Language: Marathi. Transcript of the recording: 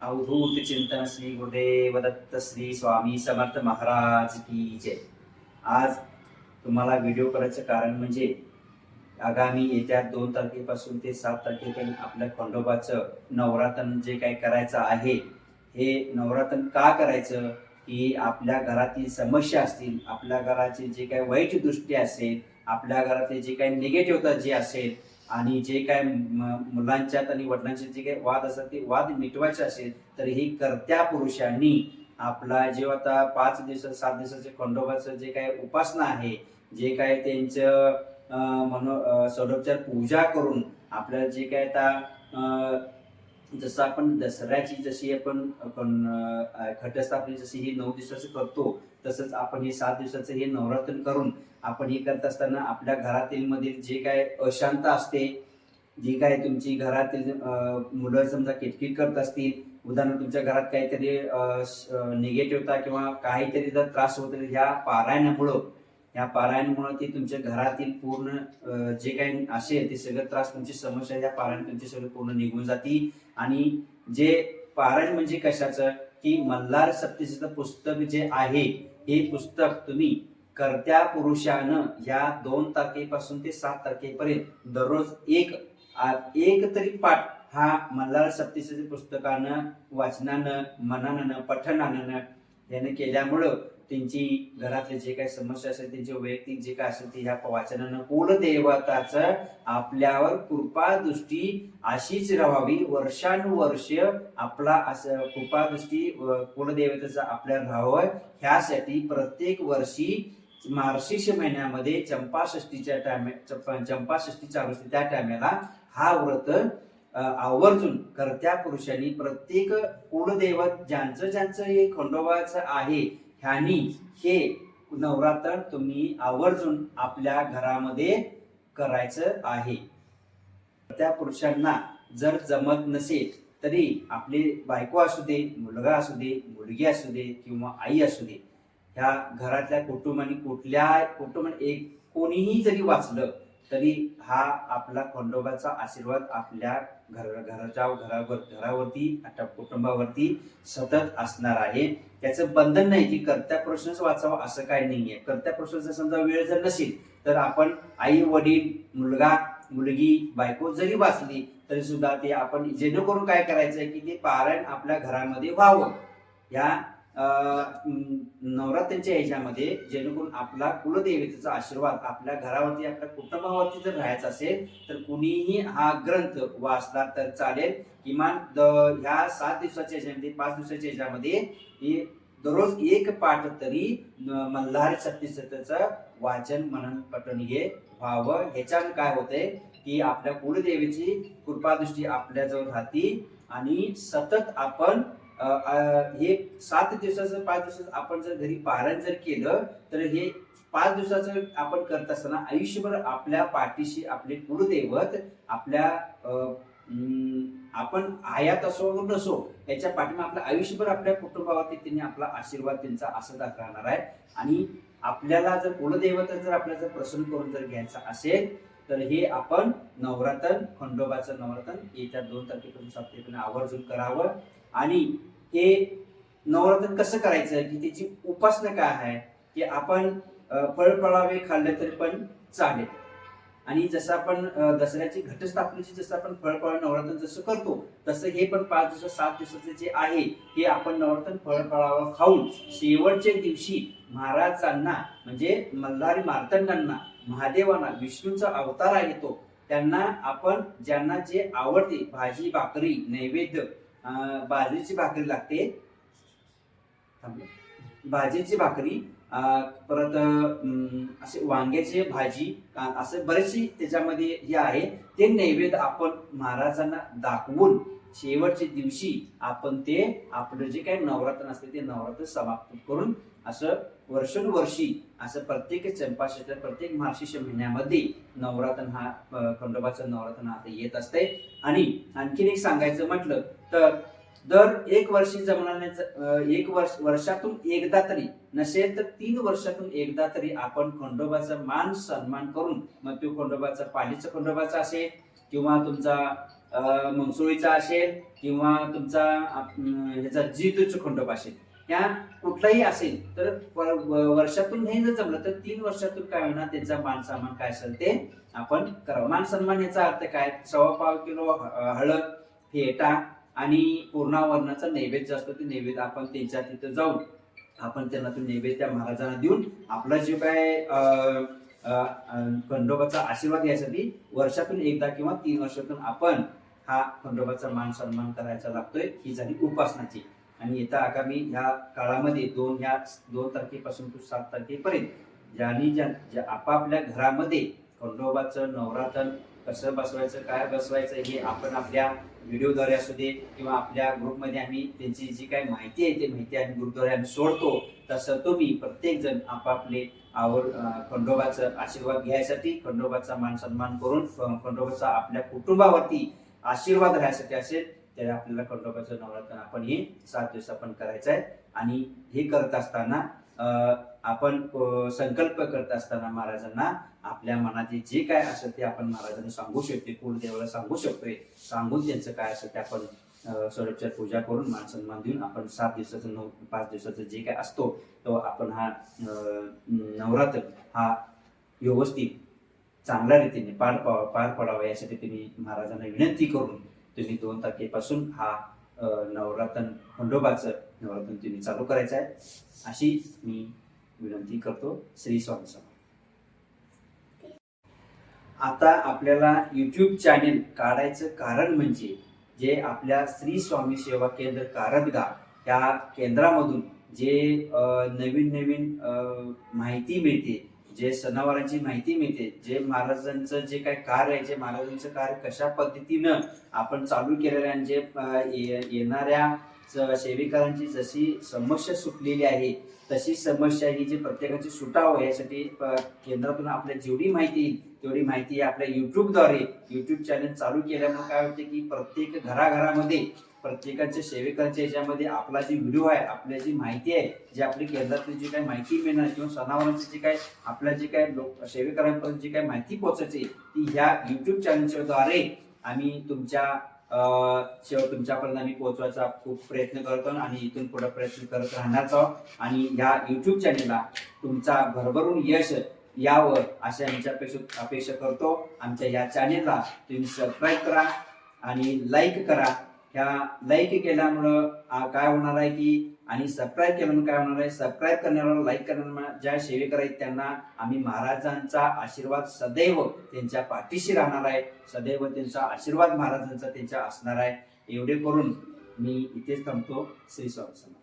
अवधूत चिंतन श्री गुरुदेव दत्त श्री स्वामी समर्थ महाराज की जय. आज तुम्हाला व्हिडिओ करायचं कारण म्हणजे आगामी येत्या दोन तारखेपासून ते सात तारखेपर्यंत आपल्या खंडोबाचं नवरात्र जे काही करायचं आहे हे नवरात्र का करायचं? की आपल्या घरातील समस्या असतील आपल्या घराची जे काही वाईट दृष्टी असेल आपल्या घरातले जे काही निगेटिव्हता जे असेल आणि जे काय म- मुलांच्यात आणि वडिलांचे जे काही वाद असतात ते वाद मिटवायचे असेल तर ही कर्त्या पुरुषांनी आपला जेव्हा आता पाच दिवस सात दिवसाचे खंडोबाचं जे काय उपासना आहे जे काय त्यांचं मनो सडोपचार पूजा करून आपल्याला जे काय आता जसं आपण दसऱ्याची जशी आपण आपण, अं, घटस्थापने जशी ही नऊ दिवसाची करतो तसंच आपण हे सात दिवसाचं हे नवरात्र करून आपण हे करत असताना आपल्या घरातील मधील जे काय अशांत असते जी काय तुमची घरातील मुलं समजा किटकिट करत असतील उदाहरण तुमच्या घरात काहीतरी निगेटिव्हता किंवा काहीतरी जर त्रास होत ह्या पारायणामुळं ह्या पारायणमुळे ते तुमच्या घरातील पूर्ण जे काही असेल ते सगळं त्रास तुमची समस्या या पारायण तुमची सगळं पूर्ण निघून जाती आणि जे पारायण म्हणजे कशाचं? की मल्हार सप्तशतीचं पुस्तक जे आहे हे पुस्तक तुम्ही कर्त्या पुरुषानं या दोन तारखेपासून ते सात तारखेपर्यंत दररोज एक एक तरी पाठ हा मल्हार सप्तशती पुस्तकानं वाचनानं मनानं पठणानं याने केल्यामुळं त्यांची घरातले जे काही समस्या असेल त्यांची वैयक्तिक जे काय असेल ते ह्या वाचनानं कुलदेवताच आपल्यावर कृपा दृष्टी अशीच राहावी. वर्षानुवर्ष आपला असं कृपा दृष्टी व आपल्याला राहावं. ह्यासाठी प्रत्येक वर्षी मार्शिष महिन्यामध्ये चंपाषष्टीच्या टायमे चंपाषष्टी चालू असते त्या टायमाला हा व्रत आवर्जून कर्त्या पुरुषांनी प्रत्येक कुलदैवत ज्यांचं ज्यांचं हे खंडोबाचं आहे ह्यानी हे नवरात्र तुम्ही आवर्जून आपल्या घरामध्ये करायचं आहे. त्या पुरुषांना जर जमत नसेल तरी आपली बायको असू दे मुलगा असू दे मुलगी असू दे किंवा आई असू दे ह्या घरातल्या कुटुंबाने कुठल्या कुटुंबाने एक कोणीही जरी वाचलं तरी हा आपला खंडोबाचा आशीर्वाद आपल्या घर घराच्या घरावर घरावरती आता कुटुंबावरती सतत असणार आहे. त्याचं बंधन नाही की कर्त्या प्रश्नच वाचावं असं काय नाहीये. कर्त्या पुरुषाचा समजा वेळ जर नसेल तर आपण आई वडील मुलगा मुलगी बायको जरी वाचली तरी सुद्धा ते आपण जेणेकरून काय करायचंय की ते पारायण आपल्या घरामध्ये व्हावं. या नवरात्रीच्या ह्याच्यामध्ये जेणेकरून आपला कुलदेवतेचा आशीर्वाद आपल्या घरावरती आपल्या कुटुंबावरती जर राहायचा असेल तर कुणीही हा ग्रंथ वाचला तर चालेल. किमान द- ह्या सात दिवसाच्या ह्याच्यामध्ये पाच दिवसाच्या ह्याच्यामध्ये दररोज एक पाठ तरी मल्हारी मल्हार वाचन मनन पठण हे व्हावं. ह्याच्यानं काय होतंय की आपल्या कुलदेवीची कृपादृष्टी आपल्याजवळ राहते आणि सतत आपण हे सात दिवसाचं पाच दिवसाचं आपण जर घरी पारायण जर केलं तर हे पाच दिवसाचं आपण करत असताना आयुष्यभर आपल्या पाठीशी आपले कुलदैवत आपल्या आपण आयात असो व नसो याच्या पाठीमा आपलं आयुष्यभर आपल्या कुटुंबावरती त्यांनी आपला आशीर्वाद त्यांचा असं राहणार आहे. आणि आपल्याला जर कुलदैवत जर आपल्याला जर प्रसन्न करून जर घ्यायचा असेल तर हे आपण नवरात्र खंडोबाचं नवरात्र येत्या दोन तारखेपासून सात तारखेपर्यंत आवर्जून करावं. आणि हे नवरात्र कसं करायचं? की त्याची उपासना काय आहे? की आपण फळफळावे खाल्ले तरी पण चालेल. आणि जसं आपण दसऱ्याची घटस्थापनेची जसं आपण फळफळ नवरात्र जसं करतो तसं हे पण पाच दिवस सात दिवसाचे जे आहे हे आपण नवरात्र फळफळावर खाऊन शेवटच्या दिवशी महाराजांना म्हणजे मल्हारी मार्तंडांना महादेवांना विष्णूचा अवतार आहे तो त्यांना आपण ज्यांना जे आवडते भाजी भाकरी नैवेद्य बाजरीची भाकरी लागते. भाजीची भाकरी अं, परत अं, असे वांग्याची भाजी असे असं बरेचसे त्याच्यामध्ये हे आहे. ते नैवेद्य आपण महाराजांना दाखवून शेवटच्या दिवशी आपण ते आपलं जे काही नवरात्र असते ते नवरात्र समाप्त करून असं वर्षानुवर्षी असं प्रत्येक चंपाशेत्र प्रत्येक मार्शिष महिन्यामध्ये नवरात्र हा खंडोबाचं नवरात्र हा आता येत असते आणि आणखीन एक सांगायचं म्हटलं तर दर एक वर्षी जमणाऱ्याचं एक वर्ष वर्षातून एकदा तरी नसेल तर तीन वर्षातून एकदा तरी आपण खंडोबाचा मान सन्मान करून मग तो खंडोबाचा पालीचा खंडोबाचा असेल किंवा तुमचा मनसुळीचा असेल किंवा तुमचा ह्याचा जीतूच खंडोबा असेल या कुठलाही असेल तर वर्षातून नाही जर जमलं तर तीन वर्षातून काय होणार? त्यांचा मान सन्मान काय असेल ते आपण करावं. मान सन्मान याचा अर्थ काय? सव्वा पाव किलो ह- हळद फेटा आणि पूर्णावरणाचा नैवेद्य असतो. ते नैवेद्य आपण त्यांच्या तिथं जाऊन आपण त्यांना तो नैवेद्य त्या महाराजांना देऊन आपला जे काय खंडोबाचा आशीर्वाद घ्यायसाठी वर्षातून एकदा किंवा तीन वर्षातून आपण हा खंडोबाचा मान सन्मान करायचा लागतोय ही झाली उपासनाची. आणि येत्या आगामी ह्या काळामध्ये दोन ह्या दोन तारखेपासून ते सात तारखेपर्यंत ज्यांनी ज्या ज्या आपापल्या घरामध्ये खंडोबाचं नवरात्र कसं बसवायचं काय बसवायचं हे आपण आपल्या व्हिडिओद्वारे असू दे किंवा आपल्या ग्रुपमध्ये आम्ही त्यांची जी काही माहिती आहे ती माहिती आम्ही ग्रुपद्वारे आम्ही सोडतो. तसं तुम्ही प्रत्येक जण आपापले आवर खंडोबाचं आशीर्वाद घ्यायसाठी खंडोबाचा मान सन्मान करून खंडोबाचा आपल्या कुटुंबावरती आशीर्वाद राहण्यासाठी असेल त्याला आपल्याला खंडोबाचं नवरात्र आपण हे सात दिवस आपण करायचं आहे आणि हे करत असताना आपण संकल्प करत असताना महाराजांना आपल्या मनात जे काय असेल ते आपण महाराजांना सांगू शकतो कुलदेवाला सांगू शकतोय. सांगून त्यांचं काय असेल ते आपण स्वरूपच्या पूजा करून मान सन्मान देऊन आपण सात दिवसाचं नऊ पाच दिवसाचं जे काय असतो तो आपण हा नवरात्र हा व्यवस्थित चांगल्या रीतीने पार पाव पार पडावा यासाठी तुम्ही महाराजांना विनंती करून तुम्ही दोन तारखेपासून हा नवरातन नवरात्र खंडोबाचं नवरात्र तुम्ही चालू करायचं आहे. अशी मी विनंती करतो. श्री स्वामी समर्थ. आता आपल्याला यूट्यूब चॅनेल काढायचं कारण म्हणजे जे आपल्या श्री स्वामी सेवा केंद्र कारदगा या केंद्रामधून जे नवीन नवीन अं, माहिती मिळते जे सणावारांची माहिती मिळते जे महाराजांचं जे काय कार्य आहे जे महाराजांचं कार्य कशा पद्धतीनं आपण चालू केलेलं आहे आणि जे ये- येणाऱ्या सेविकांची जशी समस्या सुटलेली आहे तशी समस्या ही जी प्रत्येकाची सुटावं यासाठी केंद्रातून आपल्या जेवढी माहिती येईल तेवढी माहिती आपल्या युट्यूबद्वारे युट्यूब चॅनल चालू केल्यामुळे काय होते की प्रत्येक घराघरामध्ये प्रत्येकाच्या सेविकांच्या याच्यामध्ये आपला जी व्हिडिओ आहे आपल्या जी माहिती आहे जी आपली केंद्रातली जी काही माहिती मिळणार किंवा सणावारांची जी काय आपल्या जी काय लोक सेवेकरांपर्यंत जी काही माहिती पोहोचायची ती ह्या युट्यूब चॅनलच्या द्वारे आम्ही तुमच्या अं, तुमच्यापर्यंत आम्ही पोहोचवायचा खूप प्रयत्न करतो आणि इथून पुढे प्रयत्न करत राहण्याचा आहोत. आणि ह्या युट्यूब चॅनलला तुमचा भरभरून यश यावं असे आमच्या अपेक्षा अपेक्षा करतो. आमच्या या चॅनेलला तुम्ही सबस्क्राईब करा आणि लाईक करा. ह्या लाईक केल्यामुळं काय होणार आहे की आणि सबस्क्राईब केल्यामुळे काय होणार आहे? सबस्क्राईब करण्यावर लाईक करणाऱ्या ज्या सेवेकर आहेत त्यांना आम्ही महाराजांचा आशीर्वाद सदैव त्यांच्या पाठीशी राहणार आहे. सदैव त्यांचा आशीर्वाद महाराजांचा त्यांच्या असणार आहे. एवढे करून मी इथेच थांबतो. श्री स्वामी